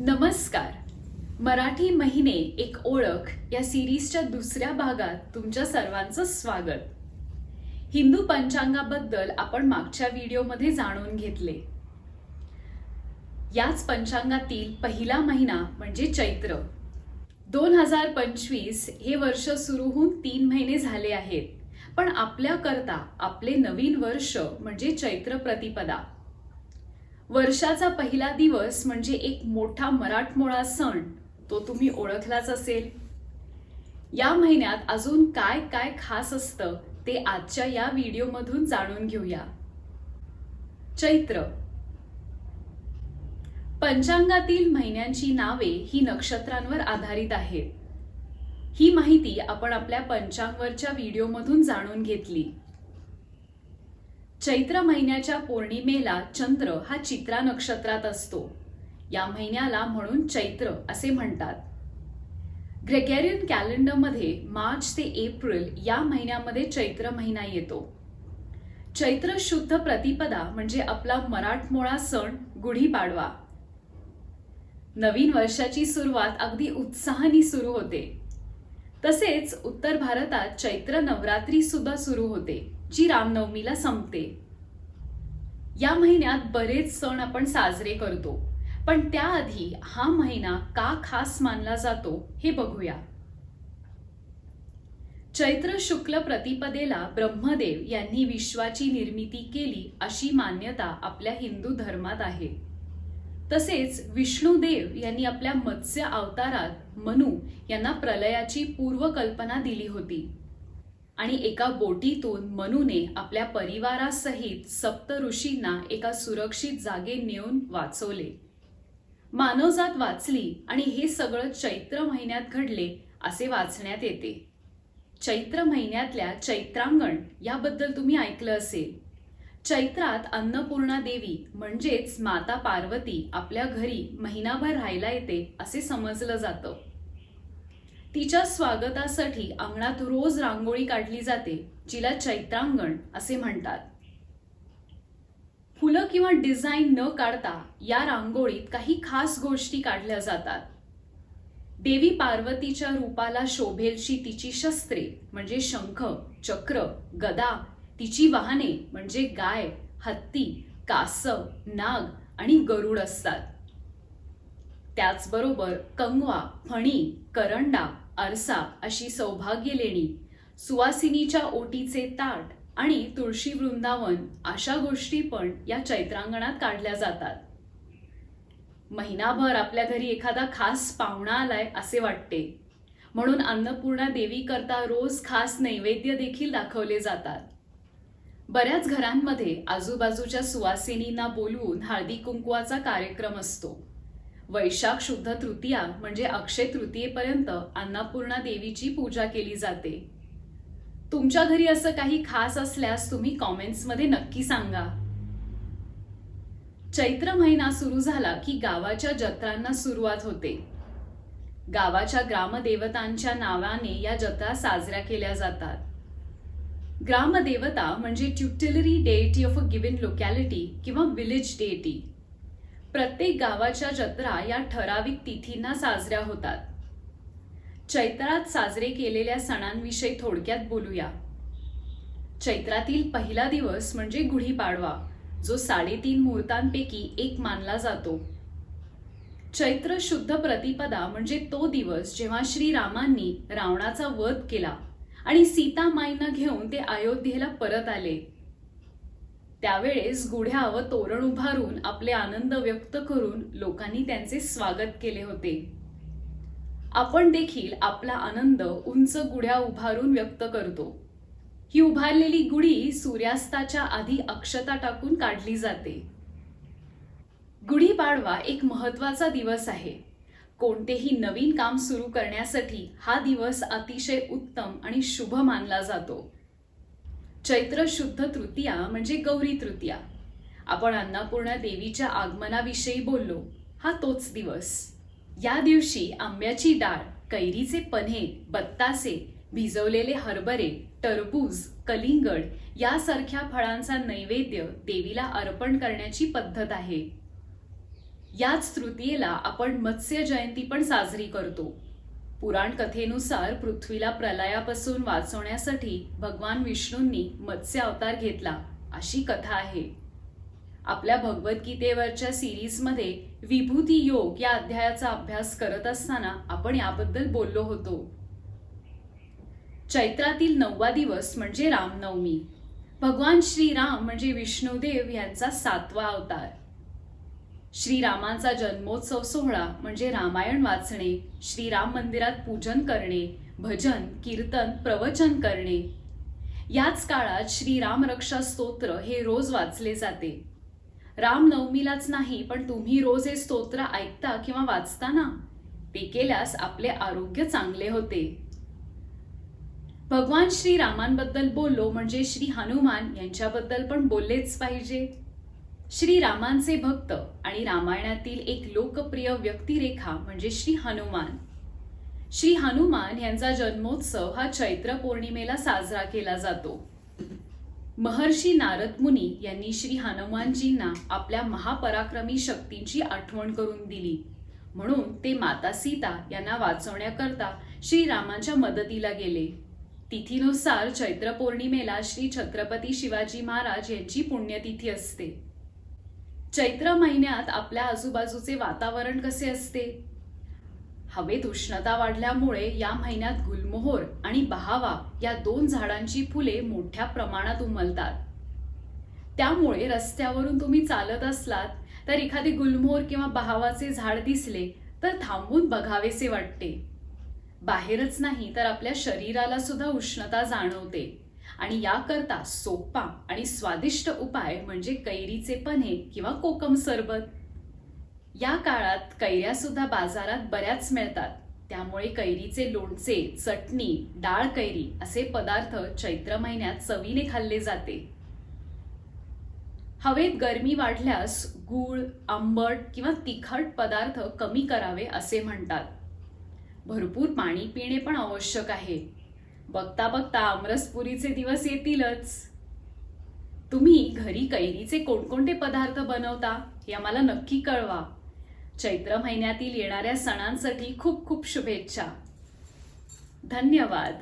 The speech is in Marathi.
नमस्कार. मराठी महिने एक ओळख या सिरीजच्या दुसऱ्या भागात तुमच्या सर्वांचं स्वागत. हिंदू पंचांगाबद्दल आपण मागच्या व्हिडिओमध्ये जाणून घेतले. याच पंचांगातील पहिला महिना म्हणजे चैत्र. दोन हजार पंचवीस हे वर्ष सुरू होऊन तीन महिने झाले आहेत पण आपल्याकरता आपले नवीन वर्ष म्हणजे चैत्र प्रतिपदा. वर्षाचा पहिला दिवस म्हणजे एक मोठा मराठमोळा सण तो तुम्ही ओळखलाच असेल. या महिन्यात अजून काय काय खास असतं ते आजच्या या व्हिडिओमधून जाणून घेऊया. चैत्र. पंचांगातील महिन्यांची नावे ही नक्षत्रांवर आधारित आहेत. ही माहिती आपण आपल्या पंचांगवरच्या व्हिडिओमधून जाणून घेतली. चैत्र महिन्याच्या पौर्णिमेला चंद्र हा चित्रा नक्षत्रात असतो. या महिन्याला म्हणून चैत्र असे म्हणतात. ग्रेगेरियन कॅलेंडरमध्ये मार्च ते एप्रिल या महिन्यामध्ये चैत्र महिना येतो. चैत्र शुद्ध प्रतिपदा म्हणजे आपला मराठमोळा सण गुढीपाडवा नवीन वर्षाची सुरुवात अगदी उत्साहाने सुरू होते. तसेच उत्तर भारतात चैत्र नवरात्री सुद्धा सुरू होते. जी रामनवमीला संपते. या महिन्यात बरेच सण आपण साजरे करतो पण त्याआधी हा महिना का खास मानला जातो हे बघूया. चैत्र शुक्ल प्रतिपदेला ब्रह्मदेव यांनी विश्वाची निर्मिती केली अशी मान्यता आपल्या हिंदू धर्मात आहे. तसेच विष्णुदेव यांनी आपल्या मत्स्य अवतारात मनु यांना प्रलयाची पूर्वकल्पना दिली होती. आणि एका बोटीतून मनुने आपल्या परिवारासहित सप्त ऋषींना एका सुरक्षित जागे नेऊन वाचवले. मानवजात वाचली आणि हे सगळं चैत्र महिन्यात घडले असे वाचण्यात येते. चैत्र महिन्यातल्या चैत्रांगण याबद्दल तुम्ही ऐकलं असेल. चैत्रात अन्नपूर्णा देवी म्हणजेच माता पार्वती आपल्या घरी महिनाभर राहायला येते असे समजलं जातं. तिच्या स्वागतासाठी अंगणात रोज रांगोळी काढली जाते जिला चैत्रांगण असे म्हणतात. फुलं किंवा डिझाईन न काढता या रांगोळीत काही खास गोष्टी काढल्या जातात. देवी पार्वतीच्या रूपाला शोभेलशी तिची शस्त्रे म्हणजे शंख चक्र गदा तिची वाहने म्हणजे गाय हत्ती कासव नाग आणि गरुड असतात. त्याचबरोबर कंगवा फणी करंडा आरसा अशी सौभाग्य लेणी सुवासिनीच्या ओटीचे ताट आणि तुळशी वृंदावन अशा गोष्टी पण या चैत्रांगणात काढल्या जातात. महिनाभर आपल्या घरी एखादा खास पाहुणा आलाय असे वाटते. म्हणून अन्नपूर्णा देवी करता रोज खास नैवेद्य देखील दाखवले जातात. बऱ्याच घरांमध्ये आजूबाजूच्या सुवासिनींना बोलवून हळदी कुंकवाचा कार्यक्रम असतो. वैशाख शुद्ध तृतीया म्हणजे अक्षय तृतीयेपर्यंत अन्नपूर्णा देवीची पूजा केली जाते. तुमच्या घरी असं काही खास असल्यास तुम्ही कॉमेंट्समध्ये नक्की सांगा. चैत्र महिना सुरू झाला की गावाच्या जत्रांना सुरुवात होते. गावाच्या ग्रामदेवतांच्या नावाने या जत्रा साजऱ्या केल्या जातात. ग्रामदेवता म्हणजे tutelary deity of a given locality किंवा विलेज डेटी. प्रत्येक गावाच्या जत्रा या ठराविक तिथींना साजऱ्या होतात. चैत्रात साजरे केलेल्या सणांविषयी थोडक्यात बोलूया. चैत्रातील पहिला दिवस म्हणजे गुढीपाडवा जो साडेतीन मुहूर्तांपैकी एक मानला जातो. चैत्र शुद्ध प्रतिपदा म्हणजे तो दिवस जेव्हा श्रीरामांनी रावणाचा वध केला आणि सीता माईंना घेऊन ते अयोध्येला परत आले. त्यावेळेस गुढ्या व तोरण उभारून आपले आनंद व्यक्त करून लोकांनी त्यांचे स्वागत केले होते. आपण देखील आपला आनंद उंच गुढ्या उभारून व्यक्त करतो. ही उभारलेली गुढी सूर्यास्ताच्या आधी अक्षता टाकून काढली जाते. गुढीपाडवा एक महत्त्वाचा दिवस आहे. कोणतेही नवीन काम सुरू करण्यासाठी हा दिवस अतिशय उत्तम आणि शुभ मानला जातो. चैत्र शुद्ध तृतीया म्हणजे गौरी तृतीया. आपण अन्नपूर्णा देवीच्या आगमनाविषयी बोललो. हा तोच दिवस. या दिवशी आंब्याची डाळ कैरीचे पन्हे बत्तासे भिजवलेले हरभरे टरबूज कलिंगड यासारख्या फळांचा नैवेद्य देवीला अर्पण करण्याची पद्धत आहे. याच तृतीयेला आपण मत्स्य जयंती पण साजरी करतो. पुराण कथेनुसार पृथ्वीला प्रलयापासून वाचवण्यासाठी भगवान विष्णूंनी मत्स्य अवतार घेतला. अशी कथा आहे. आपल्या भगवद्गीतेवरच्या सिरीजमध्ये विभूती योग या अध्यायाचा अभ्यास करत असताना आपण याबद्दल बोललो होतो. चैत्रातील नववा दिवस म्हणजे रामनवमी. भगवान श्रीराम म्हणजे विष्णुदेव यांचा सातवा अवतार. श्रीरामांचा जन्मोत्सव सोहळा म्हणजे रामायण वाचणे श्रीराम मंदिरात पूजन करणे भजन कीर्तन प्रवचन करणे. याच काळात श्रीराम रक्षा स्तोत्र हे रोज वाचले जाते. रामनवमीलाच नाही पण तुम्ही रोज हे स्तोत्र ऐकता किंवा वाचता ना ते केल्यास आपले आरोग्य चांगले होते. भगवान श्रीरामांबद्दल बोललो म्हणजे श्री हनुमान यांच्याबद्दल पण बोललेच पाहिजे. श्रीरामांचे भक्त आणि रामायणातील एक लोकप्रिय व्यक्तिरेखा म्हणजे श्री हनुमान. श्री हनुमान यांचा जन्मोत्सव हा चैत्र पौर्णिमेला साजरा केला जातो. महर्षी नारद मुनी यांनी श्री हनुमानजींना आपल्या महापराक्रमी शक्तींची आठवण करून दिली. म्हणून ते माता सीता यांना वाचवण्याकरता श्रीरामांच्या मदतीला गेले. तिथीनुसार चैत्र पौर्णिमेला श्री छत्रपती शिवाजी महाराज यांची पुण्यतिथी असते. चैत्र महिन्यात आपल्या आजूबाजूचे वातावरण कसे असते? हवेत उष्णता वाढल्यामुळे या महिन्यात गुलमोहर आणि बहावा या दोन झाडांची फुले मोठ्या प्रमाणात उमलतात. त्यामुळे रस्त्यावरून तुम्ही चालत असलात तर एखादी गुलमोहर किंवा बहावाचे झाड दिसले तर थांबून बघावेसे वाटते. बाहेरच नाही तर आपल्या शरीराला सुद्धा उष्णता जाणवते. आणि याकरता सोपा आणि स्वादिष्ट उपाय म्हणजे कैरीचे पन्हे किंवा कोकम सरबत. या काळात कैऱ्या सुद्धा बाजारात बऱ्याच मिळतात. त्यामुळे कैरीचे लोणचे चटणी डाळ कैरी असे पदार्थ चैत्र महिन्यात चवीने खाल्ले जाते. हवेत गरमी वाढल्यास गूळ आंबट किंवा तिखट पदार्थ कमी करावे असे म्हणतात. भरपूर पाणी पिणे पण आवश्यक आहे. बघता बघता आमरसपुरीचे दिवस येतीलच. तुम्ही घरी कैरीचे कोणकोणते पदार्थ बनवता हे आम्हाला नक्की कळवा. चैत्र महिन्यातील येणाऱ्या सणांसाठी खूप खूप शुभेच्छा. धन्यवाद.